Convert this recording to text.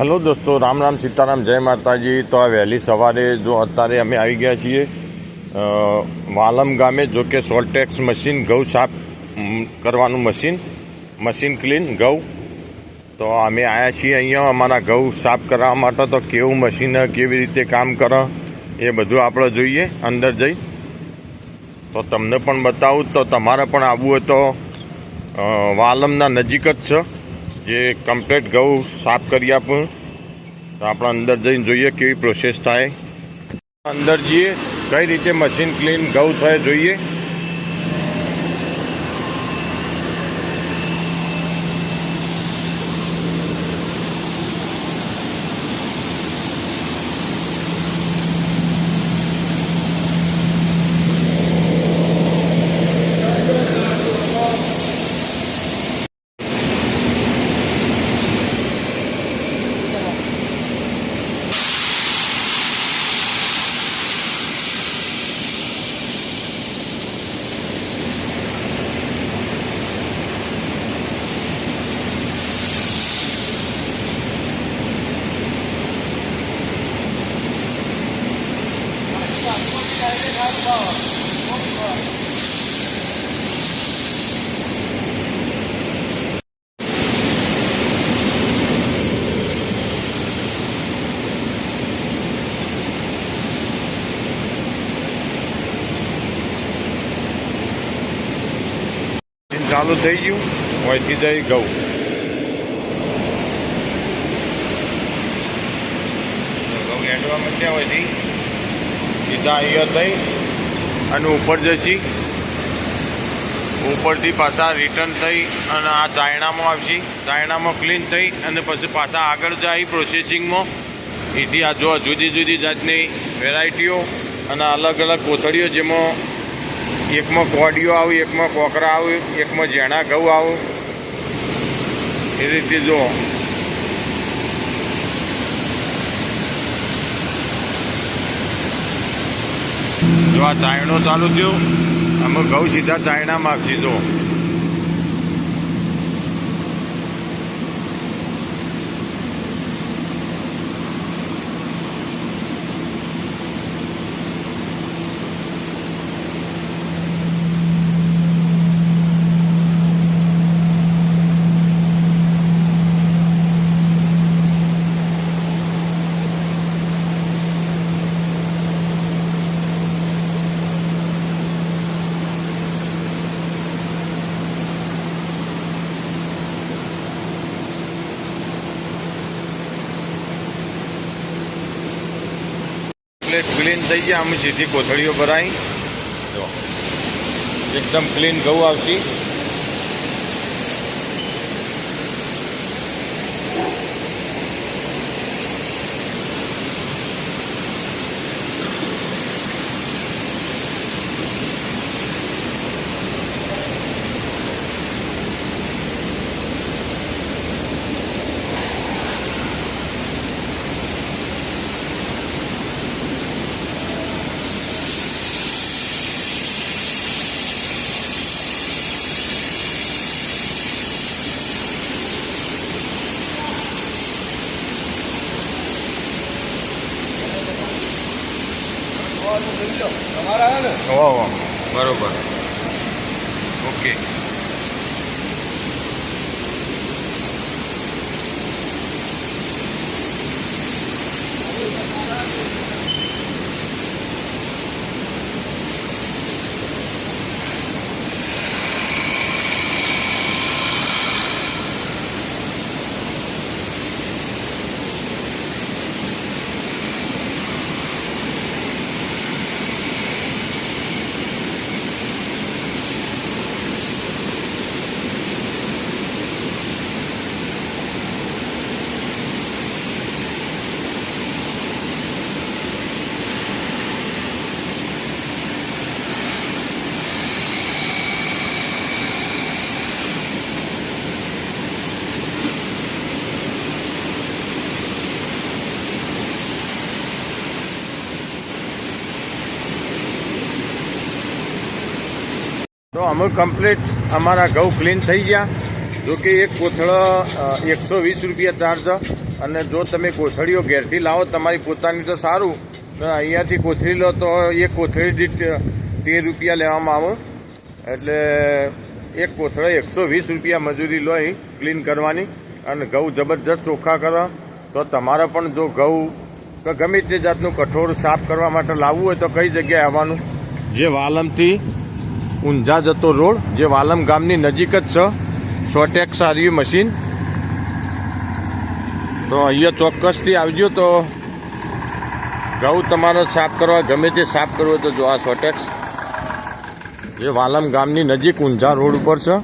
Hello દોસ્તો, રામ રામ સીતારામ, જય માતાજી. તો આ વહેલી સવારે જો અત્યારે અમે આવી ગયા છીએ વાલમ ગામે, જો કે સોલ્ટેક્સ મશીન, ઘઉં સાફ કરવાનું મશીન મશીન ક્લીન, ઘઉં. તો અમે આવ્યા છીએ અહીંયા અમારા ઘઉં સાફ કરવા માટે. તો કેવું મશીન, કેવી રીતે કામ કરે, એ બધું આપણે જોઈએ, અંદર જઈ. તો તમને પણ બતાવું, તો તમારે પણ આવવું હોય તો વાલમના નજીક જ છે. જે કમ્પ્લેટ ઘઉં સાફ કરી આપું. તો આપણે અંદર જઈને જોઈએ કેવી પ્રોસેસ થાય. અંદર જઈએ, કઈ રીતે મશીન ક્લીન ઘઉં થાય જોઈએ. ચાલુ થઈ ગયું અહીંથી જઈ ઘઉં ઘઉં એડવા માંડ્યા હોય સીધા અહીંયા થઈ. અને ઉપર જશી ઉપરથી પાછા રિટર્ન થઈ અને આ ચાયણામાં આવશે. ચાયણામાં ક્લીન થઈ અને પછી પાછા આગળ જાય પ્રોસેસિંગમાં એથી આ જો જુદી જુદી જાતની વેરાયટીઓ અને અલગ અલગ કોથળીઓ જેમાં એકમાં કોડીઓ આવે, એકમાં કોકરા આવે, એકમાં ઝેણા ઘઉં આવે. એ રીતે જો જો આ ચાયણો ચાલુ થયો અમે ઘઉં સીધા ચાયણામાં આપશે. ક્લીન થઈ ગયા. અમે સીધી કોથળીઓ ભરાઈ. જો. એકદમ ક્લીન ઘઉં આવશે બરોબર. ઓકે. તો અમે કમ્પ્લીટ અમારા ઘઉં ક્લીન થઈ ગયા. જો કે એક કોથળો એકસો વીસ રૂપિયા ચાર્જ અને જો તમે કોથળીઓ ઘેરથી લાવો, તમારી પોતાની તો સારું. અહીંયાથી કોથળી લો તો એક કોથળી દીઠ તેર રૂપિયા લેવામાં આવો. એટલે એક કોથળે એકસો વીસ રૂપિયા મજૂરી લો ક્લીન કરવાની. અને ઘઉં જબરજસ્ત ચોખ્ખા કરો. તો તમારે પણ જો ઘઉં કે ગમે તે જાતનું કઠોળ સાફ કરવા માટે લાવવું હોય તો કઈ જગ્યાએ આવવાનું? જે વાલમથી ઊંઝા જતો રોડ, જે વાલમ ગામની નજીક જ છે. સોટેક્સ સારી મશીન તો અહીંયા ચોક્કસથી આવજો તો ઘઉં તમારે સાફ કરવા, ગમે તે સાફ કરવો તો જો આ સોટેક્સ જે વાલમ ગામની નજીક ઊંઝા રોડ ઉપર છે.